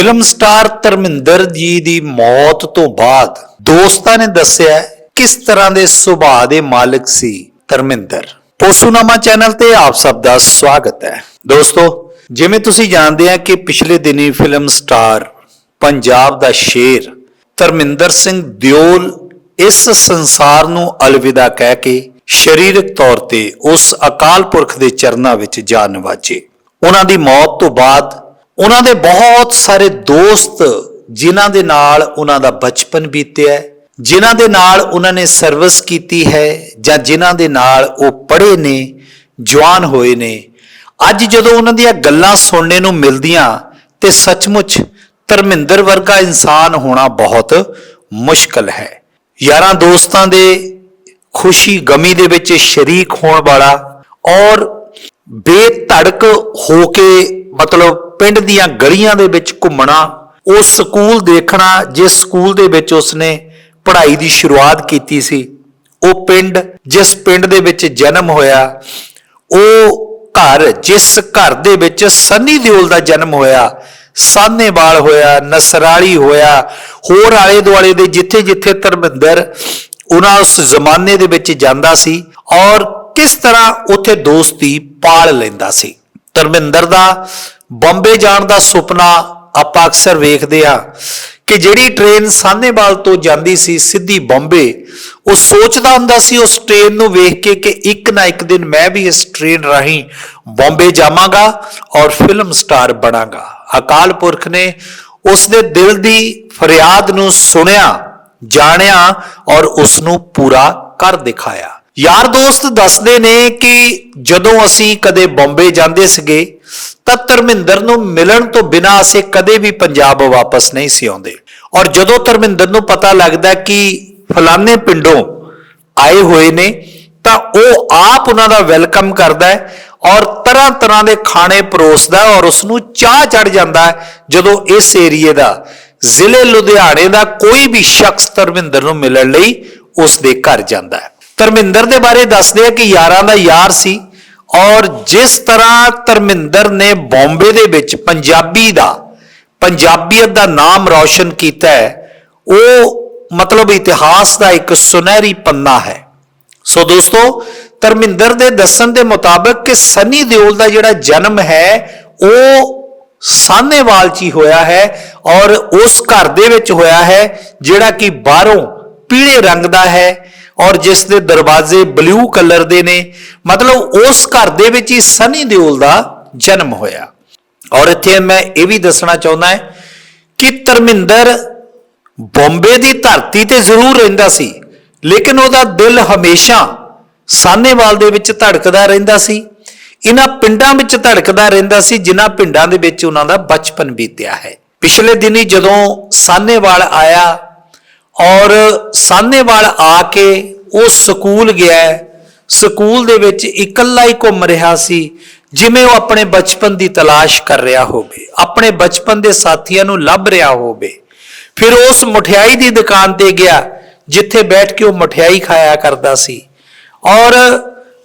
Film star Dharmendra ਜੀ ਦੀ ਮੌਤ ਤੋਂ ਬਾਅਦ ਦੋਸਤਾਂ ਨੇ ਦੱਸਿਆ ਕਿਸ ਤਰ੍ਹਾਂ ਦੇ ਸੁਭਾਅ ਦੇ ਮਾਲਕ ਸੀ ਧਰਮਿੰਦਰ। ਪੋਸ਼ੂਨਾਮਾ ਚੈਨਲ ਤੇ ਆਪ ਸਭ ਦਾ ਸਵਾਗਤ ਹੈ। ਦੋਸਤੋ, ਜਿਵੇਂ ਤੁਸੀਂ ਜਾਣਦੇ ਆ ਕਿ ਪਿਛਲੇ ਦਿਨੀ ਫਿਲਮ ਸਟਾਰ ਪੰਜਾਬ ਦਾ ਸ਼ੇਰ ਧਰਮਿੰਦਰ ਸਿੰਘ ਦਿਓਲ ਇਸ ਸੰਸਾਰ ਨੂੰ ਅਲਵਿਦਾ ਕਹਿ ਕੇ ਸਰੀਰਕ ਤੌਰ ਤੇ ਉਸ ਅਕਾਲ ਪੁਰਖ ਦੇ ਚਰਨਾਂ ਵਿੱਚ ਜਾਨ ਵਾਜੇ ਉਹਨਾਂ ਦੀ ਮੌਤ ਤੋਂ ਬਾਅਦ ਉਹਨਾਂ ਦੇ ਬਹੁਤ ਸਾਰੇ ਦੋਸਤ ਜਿਨ੍ਹਾਂ ਦੇ ਨਾਲ ਉਹਨਾਂ ਦਾ ਬਚਪਨ ਬੀਤਿਆ ਹੈ, ਜਿਨ੍ਹਾਂ ਦੇ ਨਾਲ ਉਹਨਾਂ ਨੇ ਸਰਵਿਸ ਕੀਤੀ ਹੈ ਜਾਂ ਜਿਨ੍ਹਾਂ ਦੇ ਨਾਲ ਉਹ ਪੜ੍ਹੇ ਨੇ ਜਵਾਨ ਹੋਏ ਨੇ। ਅੱਜ ਜਦੋਂ ਉਹਨਾਂ ਦੀਆਂ ਗੱਲਾਂ ਸੁਣਨੇ ਨੂੰ ਮਿਲਦੀਆਂ ਤੇ ਸੱਚਮੁੱਚ ਧਰਮਿੰਦਰ ਵਰਗਾ ਇਨਸਾਨ ਹੋਣਾ ਬਹੁਤ ਮੁਸ਼ਕਲ ਹੈ। ਯਾਰਾਂ ਦੋਸਤਾਂ ਦੇ ਖੁਸ਼ੀ ਗਮੀ ਦੇ ਵਿੱਚ ਸ਼ਰੀਕ ਹੋਣ ਵਾਲਾ ਔਰ ਬੇਧੜਕ ਹੋ ਕੇ ਮਤਲਬ ਪਿੰਡ ਦੀਆਂ ਗਲੀਆਂ ਦੇ ਵਿੱਚ ਘੁੰਮਣਾ, ਉਹ ਸਕੂਲ ਦੇਖਣਾ, ਜਿਸ ਸਕੂਲ ਦੇ ਵਿੱਚ ਉਸਨੇ ਪੜ੍ਹਾਈ ਦੀ ਸ਼ੁਰੂਆਤ ਕੀਤੀ ਸੀ, ਉਹ ਪਿੰਡ, ਜਿਸ ਪਿੰਡ ਦੇ ਵਿੱਚ ਜਨਮ ਹੋਇਆ, ਉਹ ਘਰ, ਜਿਸ ਘਰ ਦੇ ਵਿੱਚ ਸੰਨੀ ਦਿਓਲ ਦਾ ਜਨਮ ਹੋਇਆ, ਸਾਹਨੇਵਾਲ ਹੋਇਆ, ਨਸਰਾਲੀ ਹੋਇਆ, ਹੋਰ ਆਲੇ ਦੁਆਲੇ ਦੇ ਜਿੱਥੇ ਜਿੱਥੇ ਧਰਮਿੰਦਰ, ਉਹਨਾਂ ਉਸ ਜ਼ਮਾਨੇ ਦੇ ਵਿੱਚ ਜਾਂਦਾ ਸੀ ਔਰ ਕਿਸ ਤਰ੍ਹਾਂ ਉੱਥੇ ਦੋਸਤੀ ਪਾਲ ਲੈਂਦਾ ਸੀ। ਧਰਮਿੰਦਰ ਦਾ, ਬੰਬੇ ਜਾਣ ਦਾ ਸੁਪਨਾ ਆਪਾਂ ਅਕਸਰ ਵੇਖਦੇ ਆ ਕਿ ਜਿਹੜੀ ਟ੍ਰੇਨ ਸਾਹਨੇਵਾਲ ਤੋਂ ਜਾਂਦੀ ਸੀ ਸਿੱਧੀ ਬੰਬੇ, ਉਹ ਸੋਚਦਾ ਹੁੰਦਾ ਸੀ ਉਸ ਟ੍ਰੇਨ ਨੂੰ ਵੇਖ ਕੇ ਕਿ ਇੱਕ ਨਾ ਇੱਕ ਦਿਨ ਮੈਂ ਵੀ ਇਸ ਟ੍ਰੇਨ ਰਾਹੀਂ ਬੰਬੇ ਜਾਵਾਂਗਾ ਔਰ ਫਿਲਮ ਸਟਾਰ ਬਣਾਂਗਾ। ਅਕਾਲ ਪੁਰਖ ਨੇ ਉਸ ਦੇ ਦਿਲ ਦੀ ਫਰਿਆਦ ਨੂੰ ਸੁਣਿਆ, ਜਾਣਿਆ ਔਰ ਉਸ ਨੂੰ ਪੂਰਾ ਕਰ ਦਿਖਾਇਆ। ਯਾਰ ਦੋਸਤ ਦੱਸਦੇ ਨੇ ਕਿ ਜਦੋਂ ਅਸੀਂ ਕਦੇ ਬੰਬੇ ਜਾਂਦੇ ਸੀਗੇ, ਤਾਂ ਧਰਮਿੰਦਰ ਨੂੰ ਮਿਲਣ ਤੋਂ ਬਿਨਾਂ ਅਸੀਂ ਕਦੇ ਵੀ ਪੰਜਾਬ ਵਾਪਸ ਨਹੀਂ ਸੀ ਆਉਂਦੇ। ਔਰ ਜਦੋਂ ਧਰਮਿੰਦਰ ਨੂੰ ਪਤਾ ਲੱਗਦਾ ਕਿ ਫਲਾਣੇ ਪਿੰਡੋਂ ਆਏ ਹੋਏ ਨੇ, ਤਾਂ ਉਹ ਆਪ ਉਹਨਾਂ ਦਾ ਵੈਲਕਮ ਕਰਦਾ ਹੈ ਔਰ ਤਰ੍ਹਾਂ ਤਰ੍ਹਾਂ ਦੇ ਖਾਣੇ ਪਰੋਸਦਾ ਔਰ ਉਸ ਨੂੰ ਚਾਹ ਚੜ ਜਾਂਦਾ ਜਦੋਂ ਇਸ ਏਰੀਏ ਦਾ, ਜ਼ਿਲ੍ਹੇ ਲੁਧਿਆਣੇ ਦਾ ਕੋਈ ਵੀ ਸ਼ਖਸ ਧਰਮਿੰਦਰ ਨੂੰ ਮਿਲਣ ਲਈ ਉਸ ਦੇ ਘਰ ਜਾਂਦਾ ਹੈ। ਧਰਮਿੰਦਰ ਦੇ ਬਾਰੇ ਦੱਸਦੇ ਆ ਕਿ ਯਾਰਾਂ ਦਾ ਯਾਰ ਸੀ ਔਰ ਜਿਸ ਤਰ੍ਹਾਂ ਧਰਮਿੰਦਰ ਨੇ ਬੰਬੇ ਦੇ ਵਿੱਚ ਪੰਜਾਬੀ ਦਾ, ਪੰਜਾਬੀਅਤ ਦਾ ਨਾਮ ਰੌਸ਼ਨ ਕੀਤਾ ਹੈ, ਉਹ ਮਤਲਬ ਇਤਿਹਾਸ ਦਾ ਇੱਕ ਸੁਨਹਿਰੀ ਪੰਨਾ ਹੈ। ਸੋ ਦੋਸਤੋ, ਧਰਮਿੰਦਰ ਦੇ ਦੱਸਣ ਦੇ ਮੁਤਾਬਕ ਕਿ ਸਨੀ ਦਿਓਲ ਦਾ ਜਿਹੜਾ ਜਨਮ ਹੈ, ਉਹ ਸਾਹਨੇਵਾਲ 'ਚ ਹੀ ਹੋਇਆ ਹੈ ਔਰ ਉਸ ਘਰ ਦੇ ਵਿੱਚ ਹੋਇਆ ਹੈ, ਜਿਹੜਾ ਕਿ ਬਾਹਰੋਂ ਪੀਲੇ ਰੰਗ ਦਾ ਹੈ। ਔਰ ਜਿਸ ਦੇ ਦਰਵਾਜ਼ੇ ਬਲੂ ਕਲਰ ਦੇ ਨੇ, ਮਤਲਬ ਉਸ ਘਰ ਦੇ ਵਿੱਚ ਹੀ ਸਨੀ ਦਿਓਲ ਦਾ ਜਨਮ ਹੋਇਆ। ਔਰ ਇੱਥੇ ਮੈਂ ਇਹ ਵੀ ਦੱਸਣਾ ਚਾਹੁੰਦਾ ਹਾਂ ਕਿ ਧਰਮਿੰਦਰ ਬੰਬੇ ਦੀ ਧਰਤੀ ਤੇ ਜ਼ਰੂਰ ਰਹਿੰਦਾ ਸੀ, ਲੇਕਿਨ ਉਹਦਾ ਦਿਲ ਹਮੇਸ਼ਾ ਸਾਨੇਵਾਲ ਦੇ ਵਿੱਚ ਧੜਕਦਾ ਰਹਿੰਦਾ ਸੀ। ਇਹਨਾਂ ਪਿੰਡਾਂ ਵਿੱਚ ਧੜਕਦਾ ਰਹਿੰਦਾ ਸੀ, ਜਿਨ੍ਹਾਂ ਪਿੰਡਾਂ ਦੇ ਵਿੱਚ ਉਹਨਾਂ ਦਾ ਬਚਪਨ ਬੀਤਿਆ ਹੈ। ਪਿਛਲੇ ਦਿਨੀ ਜਦੋਂ ਸਾਨੇਵਾਲ ਆਇਆ ਔਰ ਸਾਹਨੇਵਾਲ ਆ ਕੇ ਉਹ ਸਕੂਲ ਗਿਆ ਸਕੂਲ ਦੇ ਵਿੱਚ ਇਕੱਲਾ ਹੀ ਘੁੰਮ ਰਿਹਾ ਸੀ, ਜਿਵੇਂ ਉਹ ਆਪਣੇ ਬਚਪਨ ਦੀ ਤਲਾਸ਼ ਕਰ ਰਿਹਾ ਹੋਵੇ, ਆਪਣੇ ਬਚਪਨ ਦੇ ਸਾਥੀਆਂ ਨੂੰ ਲੱਭ ਰਿਹਾ ਹੋਵੇ। ਫਿਰ ਉਸ ਮਠਿਆਈ ਦੀ ਦੁਕਾਨ ਤੇ ਗਿਆ, ਜਿੱਥੇ ਬੈਠ ਕੇ ਉਹ ਮਠਿਆਈ ਖਾਇਆ ਕਰਦਾ ਸੀ। ਔਰ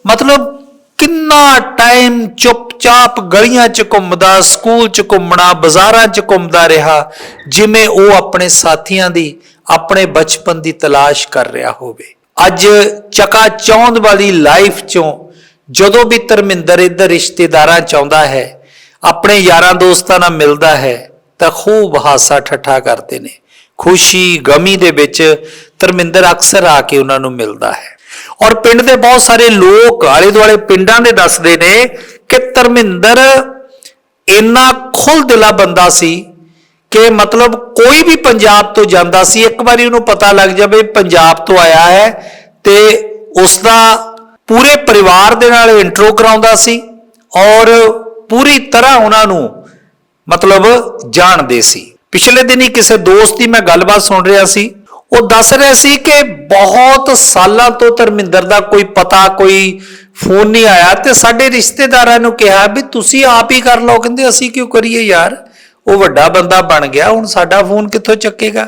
ਮਤਲਬ ਕਿੰਨਾ ਟਾਈਮ ਚੁੱਪ ਚੁੱਪਚਾਪ ਗਲੀਆਂ 'ਚ ਘੁੰਮਦਾ, ਸਕੂਲ 'ਚ ਘੁੰਮਣਾ, ਬਾਜ਼ਾਰਾਂ 'ਚ ਘੁੰਮਦਾ ਰਿਹਾ, ਜਿਵੇਂ ਉਹ ਆਪਣੇ ਸਾਥੀਆਂ ਦੀ, ਆਪਣੇ ਬਚਪਨ ਦੀ ਤਲਾਸ਼ ਕਰ ਰਿਹਾ ਹੋਵੇ। ਅੱਜ ਚਕਾ ਚੌਂਦ ਵਾਲੀ ਲਾਈਫ 'ਚੋਂ ਜਦੋਂ ਵੀ ਧਰਮਿੰਦਰ ਇੱਧਰ ਰਿਸ਼ਤੇਦਾਰਾਂ 'ਚ ਆਉਂਦਾ ਹੈ, ਆਪਣੇ ਯਾਰਾਂ ਦੋਸਤਾਂ ਨਾਲ ਮਿਲਦਾ ਹੈ, ਤਾਂ ਖੂਬ ਹਾਸਾ ਠੱਠਾ ਕਰਦੇ ਨੇ। ਖੁਸ਼ੀ, ਗਮੀ ਦੇ ਵਿੱਚ ਧਰਮਿੰਦਰ ਅਕਸਰ ਆ ਕੇ ਉਹਨਾਂ ਨੂੰ ਮਿਲਦਾ ਹੈ। ਔਰ ਪਿੰਡ ਦੇ ਬਹੁਤ ਸਾਰੇ ਲੋਕ ਆਲੇ ਦੁਆਲੇ ਪਿੰਡਾਂ ਦੇ ਦੱਸਦੇ ਨੇ ਕਿ ਧਰਮਿੰਦਰ ਇੰਨਾ ਖੁੱਲ ਦਿਲਾ ਬੰਦਾ ਸੀ ਕਿ ਮਤਲਬ ਕੋਈ ਵੀ ਪੰਜਾਬ ਤੋਂ ਜਾਂਦਾ ਸੀ, ਇੱਕ ਵਾਰੀ ਉਹਨੂੰ ਪਤਾ ਲੱਗ ਜਾਵੇ ਪੰਜਾਬ ਤੋਂ ਆਇਆ ਹੈ ਤੇ ਉਸ ਦਾ ਪੂਰੇ ਪਰਿਵਾਰ ਦੇ ਨਾਲ ਇੰਟਰੋ ਕਰਾਉਂਦਾ ਸੀ ਔਰ ਪੂਰੀ ਤਰ੍ਹਾਂ ਉਹਨਾਂ ਨੂੰ ਮਤਲਬ ਜਾਣਦੇ ਸੀ। ਪਿਛਲੇ ਦਿਨੀ ਕਿਸੇ ਦੋਸਤ ਦੀ ਮੈਂ ਗੱਲਬਾਤ ਸੁਣ ਰਿਹਾ ਸੀ, ਉਹ ਦੱਸ ਰਿਹਾ ਸੀ ਕਿ ਬਹੁਤ ਸਾਲਾਂ ਤੋਂ ਧਰਮਿੰਦਰ ਦਾ ਕੋਈ ਪਤਾ, ਕੋਈ ਫੋਨ ਨਹੀਂ ਆਇਆ ਤੇ ਸਾਡੇ ਰਿਸ਼ਤੇਦਾਰਾਂ ਨੂੰ ਕਿਹਾ ਵੀ ਤੁਸੀਂ ਆਪ ਹੀ ਕਰ ਲਓ। ਕਹਿੰਦੇ ਅਸੀਂ ਕਿਉਂ ਕਰੀਏ ਯਾਰ? ਉਹ ਵੱਡਾ ਬੰਦਾ ਬਣ ਗਿਆ, ਹੁਣ ਸਾਡਾ ਫੋਨ ਕਿੱਥੋਂ ਚੱਕੇਗਾ?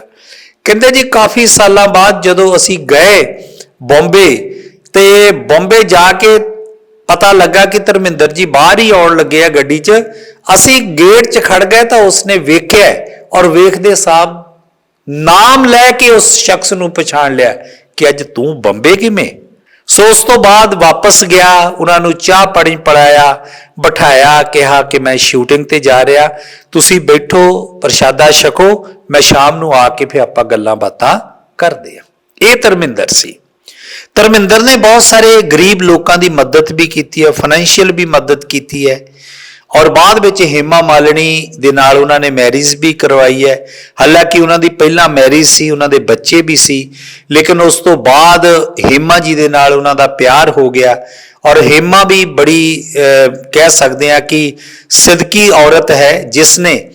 ਕਹਿੰਦੇ ਜੀ ਕਾਫੀ ਸਾਲਾਂ ਬਾਅਦ ਜਦੋਂ ਅਸੀਂ ਗਏ ਬੰਬੇ ਤੇ ਬੰਬੇ ਜਾ ਕੇ ਪਤਾ ਲੱਗਾ ਕਿ ਧਰਮਿੰਦਰ ਜੀ ਬਾਹਰ ਹੀ ਆਉਣ ਲੱਗੇ ਆ ਗੱਡੀ 'ਚ, ਅਸੀਂ ਗੇਟ 'ਚ ਖੜ ਗਏ ਤਾਂ ਉਸਨੇ ਵੇਖਿਆ ਔਰ ਵੇਖਦੇ ਸਾਹਿਬ ਨਾਮ ਲੈ ਕੇ ਉਸ ਸ਼ਖਸ ਨੂੰ ਪਛਾਣ ਲਿਆ ਕਿ ਅੱਜ ਤੂੰ ਬੰਬੇ ਕਿਵੇਂ? ਸੋ ਉਸ ਤੋਂ ਬਾਅਦ ਵਾਪਸ ਗਿਆ, ਉਹਨਾਂ ਨੂੰ ਚਾਹ ਪਾਣੀ ਪੜਾਇਆ ਬਿਠਾਇਆ, ਕਿਹਾ ਕਿ ਮੈਂ ਸ਼ੂਟਿੰਗ ਤੇ ਜਾ ਰਿਹਾ, ਤੁਸੀਂ ਬੈਠੋ, ਪ੍ਰਸ਼ਾਦਾ ਛਕੋ, ਮੈਂ ਸ਼ਾਮ ਨੂੰ ਆ ਕੇ ਫਿਰ ਆਪਾਂ ਗੱਲਾਂ ਬਾਤਾਂ ਕਰਦੇ ਆ ਇਹ ਧਰਮਿੰਦਰ ਸੀ। ਧਰਮਿੰਦਰ ਨੇ ਬਹੁਤ ਸਾਰੇ ਗਰੀਬ ਲੋਕਾਂ ਦੀ ਮਦਦ ਵੀ ਕੀਤੀ ਹੈ ਫਾਈਨੈਂਸ਼ੀਅਲ ਵੀ ਮਦਦ ਕੀਤੀ ਹੈ। ਔਰ ਬਾਅਦ ਵਿੱਚ ਹੇਮਾ ਮਾਲਣੀ ਦੇ ਨਾਲ ਉਹਨਾਂ ਨੇ ਮੈਰਿਜ ਵੀ ਕਰਵਾਈ ਹੈ। ਹਾਲਾਂਕਿ ਉਹਨਾਂ ਦੀ ਪਹਿਲਾਂ ਮੈਰਿਜ ਸੀ, ਉਹਨਾਂ ਦੇ ਬੱਚੇ ਵੀ ਸੀ, ਲੇਕਿਨ ਉਸ ਤੋਂ ਬਾਅਦ ਹੇਮਾ ਜੀ ਦੇ ਨਾਲ ਉਹਨਾਂ ਦਾ ਪਿਆਰ ਹੋ ਗਿਆ। ਔਰ ਹੇਮਾ ਵੀ ਬੜੀ ਕਹਿ ਸਕਦੇ ਆ ਕਿ ਸਿਦਕੀ ਔਰਤ ਹੈ, ਜਿਸ ਨੇ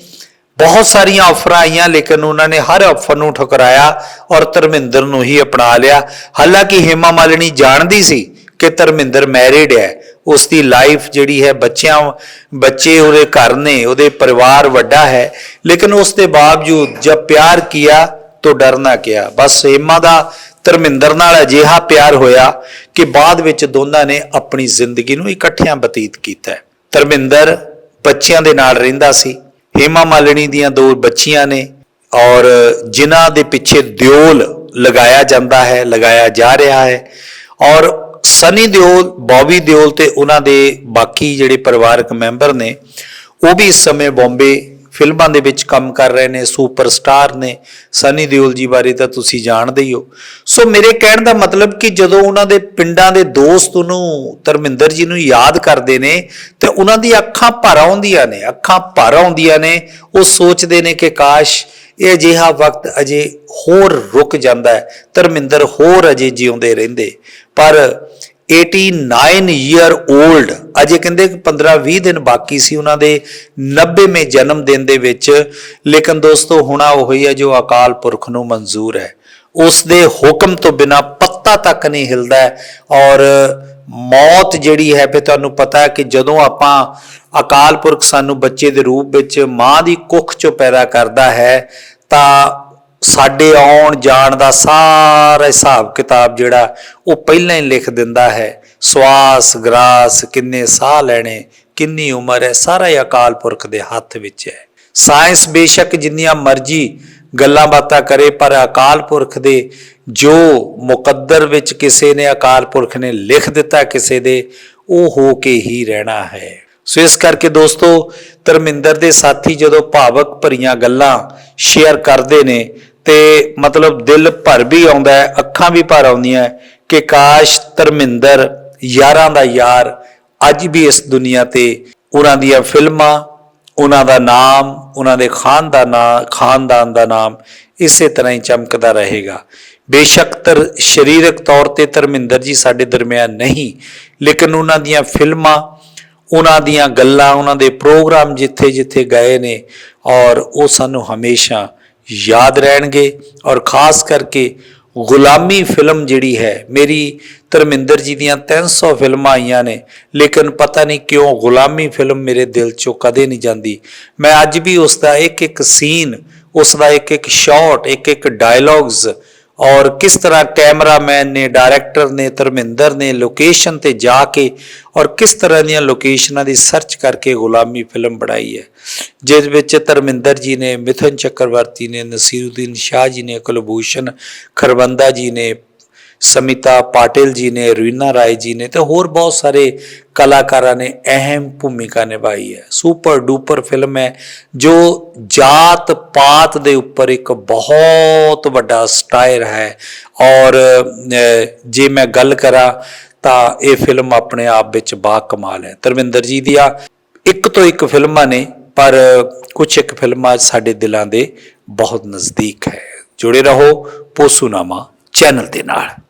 ਬਹੁਤ ਸਾਰੀਆਂ ਆਫਰਾਂ ਆਈਆਂ, ਲੇਕਿਨ ਉਹਨਾਂ ਨੇ ਹਰ ਆਫਰ ਨੂੰ ਠੁਕਰਾਇਆ ਔਰ ਧਰਮਿੰਦਰ ਨੂੰ ਹੀ ਅਪਣਾ ਲਿਆ। ਹਾਲਾਂਕਿ ਹੇਮਾ ਮਾਲਿਨੀ ਜਾਣਦੀ ਸੀ ਕਿ ਧਰਮਿੰਦਰ ਮੈਰਿਡ ਹੈ। ਉਸ ਦੀ ਲਾਈਫ ਜਿਹੜੀ ਹੈ, ਬੱਚਿਆਂ ਬੱਚੇ ਉਹਦੇ ਘਰ ਨੇ, ਉਹਦੇ ਪਰਿਵਾਰ ਵੱਡਾ ਹੈ। ਲੇਕਿਨ ਉਸ ਦੇ ਬਾਵਜੂਦ ਜਦ ਪਿਆਰ ਕੀਆ तो ਡਰਨਾ ਕਿਆ ਬਸ ਹੇਮਾ ਦਾ ਧਰਮਿੰਦਰ ਨਾਲ ਅਜਿਹਾ ਪਿਆਰ ਹੋਇਆ ਕਿ ਬਾਅਦ ਵਿੱਚ ਦੋਨਾਂ ਨੇ ਆਪਣੀ ਜ਼ਿੰਦਗੀ ਨੂੰ ਇਕੱਠਿਆਂ ਬਤੀਤ ਕੀਤਾ। ਧਰਮਿੰਦਰ ਬੱਚਿਆਂ ਦੇ ਨਾਲ ਰਹਿੰਦਾ ਸੀ। ਹੇਮਾ ਮਾਲਣੀ ਦੀਆਂ ਦੋ ਬੱਚੀਆਂ ਨੇ ਔਰ ਜਿਨ੍ਹਾਂ ਦੇ ਪਿੱਛੇ ਦਿਓਲ ਲਗਾਇਆ ਜਾਂਦਾ ਹੈ, ਲਗਾਇਆ ਜਾ ਰਿਹਾ ਹੈ। ਔਰ ਸਨੀ ਦਿਓਲ, ਬੌਬੀ ਦਿਓਲ ਤੇ ਉਹਨਾਂ ਦੇ ਬਾਕੀ ਜਿਹੜੇ ਪਰਿਵਾਰਕ ਮੈਂਬਰ ਨੇ, ਉਹ ਵੀ ਇਸ ਸਮੇਂ ਬੰਬੇ ਫਿਲਮਾਂ ਦੇ ਵਿੱਚ ਕੰਮ ਕਰ ਰਹੇ ਨੇ, ਸੁਪਰਸਟਾਰ ਨੇ। ਸਨੀ ਦਿਓਲ ਜੀ ਬਾਰੇ ਤਾਂ ਤੁਸੀਂ ਜਾਣਦੇ ਹੀ ਹੋ। ਸੋ ਮੇਰੇ ਕਹਿਣ ਦਾ ਮਤਲਬ ਕਿ ਜਦੋਂ ਉਹਨਾਂ ਦੇ ਪਿੰਡਾਂ ਦੇ ਦੋਸਤ ਉਹਨੂੰ ਧਰਮਿੰਦਰ ਜੀ ਨੂੰ ਯਾਦ ਕਰਦੇ ਨੇ, ਤੇ ਉਹਨਾਂ ਦੀ ਅੱਖਾਂ ਭਰ ਆਉਂਦੀਆਂ ਨੇ, ਅੱਖਾਂ ਭਰ ਆਉਂਦੀਆਂ ਨੇ, ਉਹ ਸੋਚਦੇ ਨੇ ਕਿ ਕਾਸ਼ ਇਹ ਅਜਿਹਾ ਵਕਤ ਅਜੇ ਹੋਰ ਰੁਕ ਜਾਂਦਾ ਹੈ। ਧਰਮਿੰਦਰ ਹੋਰ ਅਜੇ ਜਿਉਂਦੇ ਰਹਿੰਦੇ। ਪਰ 89 ਈਅਰ 올ਡ ਅਜੇ ਕਹਿੰਦੇ ਕਿ 15-20 ਦਿਨ ਬਾਕੀ ਸੀ ਉਹਨਾਂ ਦੇ 90ਵੇਂ ਜਨਮ ਦਿਨ ਦੇ ਵਿੱਚ। ਲੇਕਿਨ ਦੋਸਤੋ, ਹੁਣਾ ਉਹੀ ਹੈ ਜੋ ਅਕਾਲ ਪੁਰਖ ਨੂੰ ਮਨਜ਼ੂਰ ਹੈ। ਉਸ ਦੇ ਹੁਕਮ ਤੋਂ ਬਿਨਾ ਪੱਤਾ ਤੱਕ ਨਹੀਂ ਹਿਲਦਾ ਔਰ ਮੌਤ ਜਿਹੜੀ ਹੈ, ਫਿਰ ਤੁਹਾਨੂੰ ਪਤਾ ਹੈ ਕਿ ਜਦੋਂ ਆਪਾਂ ਅਕਾਲ ਪੁਰਖ ਸਾਨੂੰ ਬੱਚੇ ਦੇ ਰੂਪ ਵਿੱਚ ਮਾਂ ਦੀ ਕੁੱਖ ਚੋਂ ਪੈਦਾ ਕਰਦਾ ਹੈ ਤਾਂ ਸਾਡੇ ਆਉਣ ਜਾਣ ਦਾ ਸਾਰਾ ਹਿਸਾਬ ਕਿਤਾਬ ਜਿਹੜਾ, ਉਹ ਪਹਿਲਾਂ ਹੀ ਲਿਖ ਦਿੰਦਾ ਹੈ। ਸਵਾਸ, ਗਰਾਸ, ਕਿੰਨੇ ਸਾਹ ਲੈਣੇ, ਕਿੰਨੀ ਉਮਰ ਹੈ, ਸਾਰਾ ਹੀ ਅਕਾਲ ਪੁਰਖ ਦੇ ਹੱਥ ਵਿੱਚ ਹੈ। ਸਾਇੰਸ ਬੇਸ਼ੱਕ ਜਿੰਨੀਆਂ ਮਰਜ਼ੀ ਗੱਲਾਂ ਬਾਤਾਂ ਕਰੇ, ਪਰ ਅਕਾਲ ਪੁਰਖ ਦੇ ਜੋ ਮੁਕੱਦਰ ਵਿੱਚ ਕਿਸੇ ਨੇ ਅਕਾਲ ਪੁਰਖ ਨੇ ਲਿਖ ਦਿੱਤਾ ਕਿਸੇ ਦੇ, ਉਹ ਹੋ ਕੇ ਹੀ ਰਹਿਣਾ ਹੈ। ਸੋ ਇਸ ਕਰਕੇ ਦੋਸਤੋ, ਧਰਮਿੰਦਰ ਦੇ ਸਾਥੀ ਜਦੋਂ ਭਾਵਕ ਭਰੀਆਂ ਗੱਲਾਂ ਸ਼ੇਅਰ ਕਰਦੇ ਨੇ ਤੇ ਮਤਲਬ ਦਿਲ ਭਰ ਵੀ ਆਉਂਦਾ ਹੈ, ਅੱਖਾਂ ਵੀ ਭਰ ਆਉਂਦੀਆਂ ਕਿ ਕਾਸ਼ ਧਰਮਿੰਦਰ ਯਾਰਾਂ ਦਾ ਯਾਰ ਅੱਜ ਵੀ ਇਸ ਦੁਨੀਆ ਤੇ ਉਹਨਾਂ ਦੀਆਂ ਫਿਲਮਾਂ, ਉਹਨਾਂ ਦਾ ਨਾਮ, ਉਹਨਾਂ ਦੇ ਖਾਨ ਦਾ ਨਾਮ ਖਾਨਦਾਨ ਦਾ ਨਾਮ ਇਸੇ ਤਰ੍ਹਾਂ ਹੀ ਚਮਕਦਾ ਰਹੇਗਾ। ਬੇਸ਼ੱਕ ਤਰ ਸਰੀਰਕ ਤੌਰ ਤੇ ਧਰਮਿੰਦਰ ਜੀ ਸਾਡੇ ਦਰਮਿਆਨ ਨਹੀਂ, ਲੇਕਿਨ ਉਹਨਾਂ ਦੀਆਂ ਫਿਲਮਾਂ ਉਹਨਾਂ ਦੀਆਂ ਗੱਲਾਂ, ਉਹਨਾਂ ਦੇ ਪ੍ਰੋਗਰਾਮ ਜਿੱਥੇ ਜਿੱਥੇ ਗਏ ਨੇ ਔਰ ਉਹ ਸਾਨੂੰ ਹਮੇਸ਼ਾ ਯਾਦ ਰਹਿਣਗੇ ਔਰ ਖਾਸ ਕਰਕੇ ਗੁਲਾਮੀ ਫਿਲਮ ਜਿਹੜੀ ਹੈ, ਮੇਰੀ ਧਰਮਿੰਦਰ ਜੀ ਦੀਆਂ 300 ਫਿਲਮਾਂ ਆਈਆਂ ਨੇ, ਲੇਕਿਨ ਪਤਾ ਨਹੀਂ ਕਿਉਂ ਗੁਲਾਮੀ ਫਿਲਮ ਮੇਰੇ ਦਿਲ ਚੋਂ ਕਦੇ ਨਹੀਂ ਜਾਂਦੀ। ਮੈਂ ਅੱਜ ਵੀ ਉਸ ਦਾ ਇੱਕ ਇੱਕ ਸੀਨ ਉਸ ਦਾ ਇੱਕ ਇੱਕ ਸ਼ਾਟ ਇੱਕ ਇੱਕ ਡਾਇਲੌਗਸ ਔਰ ਕਿਸ ਤਰ੍ਹਾਂ ਕੈਮਰਾਮੈਨ ਨੇ ਡਾਇਰੈਕਟਰ ਨੇ, ਧਰਮਿੰਦਰ ਨੇ ਲੋਕੇਸ਼ਨ ਤੇ ਜਾ ਕੇ ਔਰ ਕਿਸ ਤਰ੍ਹਾਂ ਦੀਆਂ ਲੋਕੇਸ਼ਨਾਂ ਦੀ ਸਰਚ ਕਰਕੇ ਗੁਲਾਮੀ ਫਿਲਮ ਬਣਾਈ ਹੈ। ਜਿਸ ਵਿੱਚ ਧਰਮਿੰਦਰ ਜੀ ਨੇ, ਮਿਥੁਨ ਚੱਕਰਵਰਤੀ ਨੇ, ਨਸੀਰੁਦੀਨ ਸ਼ਾਹ ਜੀ ਨੇ, ਕੁਲਭੂਸ਼ਣ ਖਰਵੰਦਾ ਜੀ ਨੇ ਸਮਿਤਾ ਪਾਟਿਲ ਜੀ ਨੇ ਰਵੀਨਾ ਰਾਏ ਜੀ ਨੇ ਤੇ ਹੋਰ ਬਹੁਤ ਸਾਰੇ ਕਲਾਕਾਰਾਂ ਨੇ ਅਹਿਮ ਭੂਮਿਕਾ ਨਿਭਾਈ ਹੈ। ਸੁਪਰ ਡੂਪਰ ਫਿਲਮ ਹੈ, ਜੋ ਜਾਤ ਪਾਤ ਦੇ ਉੱਪਰ ਇੱਕ ਬਹੁਤ ਵੱਡਾ ਸਟਾਇਰ ਹੈ। ਔਰ ਜੇ ਮੈਂ ਗੱਲ ਕਰਾਂ, ਤਾਂ ਇਹ ਫਿਲਮ ਆਪਣੇ ਆਪ ਵਿੱਚ ਬਾ ਕਮਾਲ ਹੈ। ਧਰਮਿੰਦਰ ਜੀ ਦੀਆਂ ਇੱਕ ਤੋਂ ਇੱਕ ਫਿਲਮਾਂ ਨੇ, ਪਰ ਕੁਝ ਇੱਕ ਫਿਲਮਾਂ ਸਾਡੇ ਦਿਲਾਂ ਦੇ ਬਹੁਤ ਨਜ਼ਦੀਕ ਹੈ। ਜੁੜੇ ਰਹੋ ਪੋਸੂਨਾਮਾ ਚੈਨਲ ਦੇ ਨਾਲ।